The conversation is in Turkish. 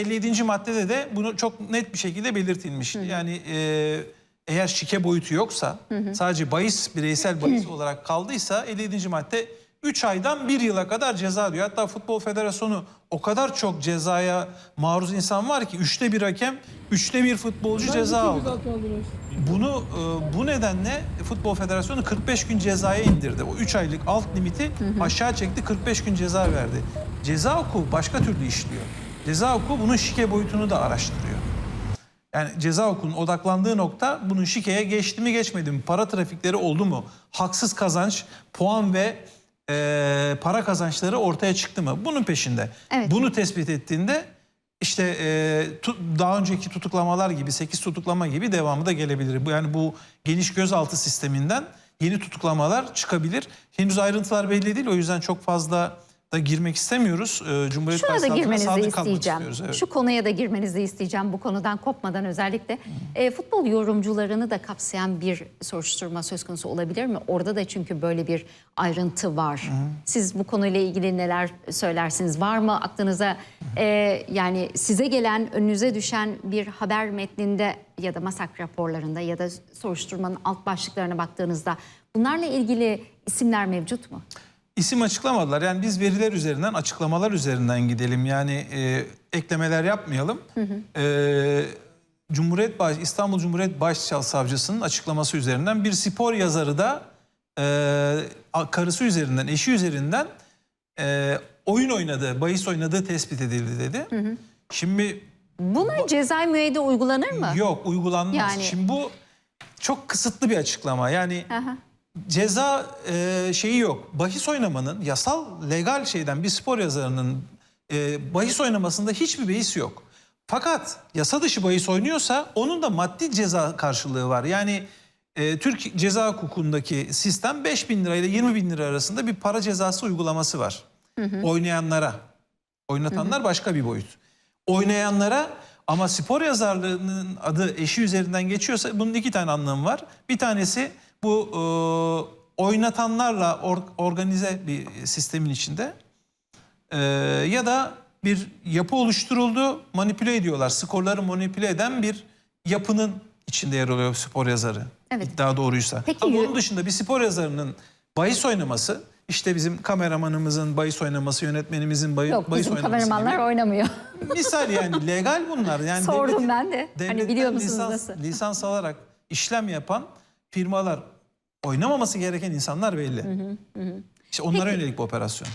57. maddede de bunu çok net bir şekilde belirtilmiş. Yani e, eğer şike boyutu yoksa sadece bahis bireysel bahis olarak kaldıysa 57. madde 3 aydan 1 yıla kadar ceza diyor. Hatta Futbol Federasyonu o kadar çok cezaya maruz insan var ki üçte bir hakem, üçte bir futbolcu ceza aldı. Bunu e, bu nedenle Futbol Federasyonu 45 gün cezaya indirdi. O 3 aylık alt limiti aşağı çekti 45 gün ceza verdi. Ceza hukuku başka türlü işliyor. Ceza hukuku bunun şike boyutunu da araştırıyor. Yani ceza hukukunun odaklandığı nokta bunun şikeye geçti mi geçmedi mi? Para trafikleri oldu mu? Haksız kazanç, puan ve e, para kazançları ortaya çıktı mı? Bunun peşinde. Evet. Bunu tespit ettiğinde işte e, tu- daha önceki tutuklamalar gibi 8 tutuklama gibi devamı da gelebilir. Bu yani bu geniş gözaltı sisteminden yeni tutuklamalar çıkabilir. Henüz ayrıntılar belli değil o yüzden çok fazla da girmek istemiyoruz. E, Cumhuriyet Şuna da girmenizi isteyeceğim. evet. Şu konuya da girmenizi isteyeceğim bu konudan kopmadan özellikle. E, futbol yorumcularını da kapsayan bir soruşturma söz konusu olabilir mi? Orada da çünkü böyle bir ayrıntı var. Siz bu konuyla ilgili neler söylersiniz? Var mı aklınıza e, yani size gelen önünüze düşen bir haber metninde ya da masak raporlarında ya da soruşturmanın alt başlıklarına baktığınızda bunlarla ilgili isimler mevcut mu? İsim açıklamadılar. Yani biz veriler üzerinden, açıklamalar üzerinden gidelim. Yani e, eklemeler yapmayalım. E, Cumhuriyet Baş, İstanbul Cumhuriyet Başsavcısının açıklaması üzerinden bir spor yazarı da e, karısı üzerinden, eşi üzerinden e, oyun oynadığı, bahis oynadığı tespit edildi dedi. Şimdi Buna cezai müeyyide uygulanır mı? yok uygulanmaz. Yani- Şimdi bu çok kısıtlı bir açıklama. Yani Aha. Ceza e, şeyi yok. Bahis oynamanın yasal legal şeyden bir spor yazarının e, bahis oynamasında hiçbir bahis yok. Fakat yasa dışı bahis oynuyorsa onun da maddi ceza karşılığı var. Yani e, Türk ceza hukukundaki sistem 5 bin lira ile 20 bin lira arasında bir para cezası uygulaması var. Oynayanlara. Oynatanlar başka bir boyut. Oynayanlara ama spor yazarlığının adı eşi üzerinden geçiyorsa bunun iki tane anlamı var. Bir tanesi bu e, oynatanlarla or- organize bir sistemin içinde E, ya da bir yapı oluşturuldu, manipüle ediyorlar. Skorları manipüle eden bir yapının içinde yer alıyor spor yazarı. Evet. İddia doğruysa. Peki, Ama onun dışında bir spor yazarının bahis oynaması, işte bizim kameramanımızın bahis oynaması, yönetmenimizin bayi- Yok bahis bizim oynaması kameramanlar gibi. oynamıyor. Misal yani legal bunlar. Yani Sordum devletin- ben de. Hani biliyor musunuz lisans, nasıl? Lisans alarak işlem yapan firmalar oynamaması gereken insanlar belli. İşte onlara yönelik bu operasyon.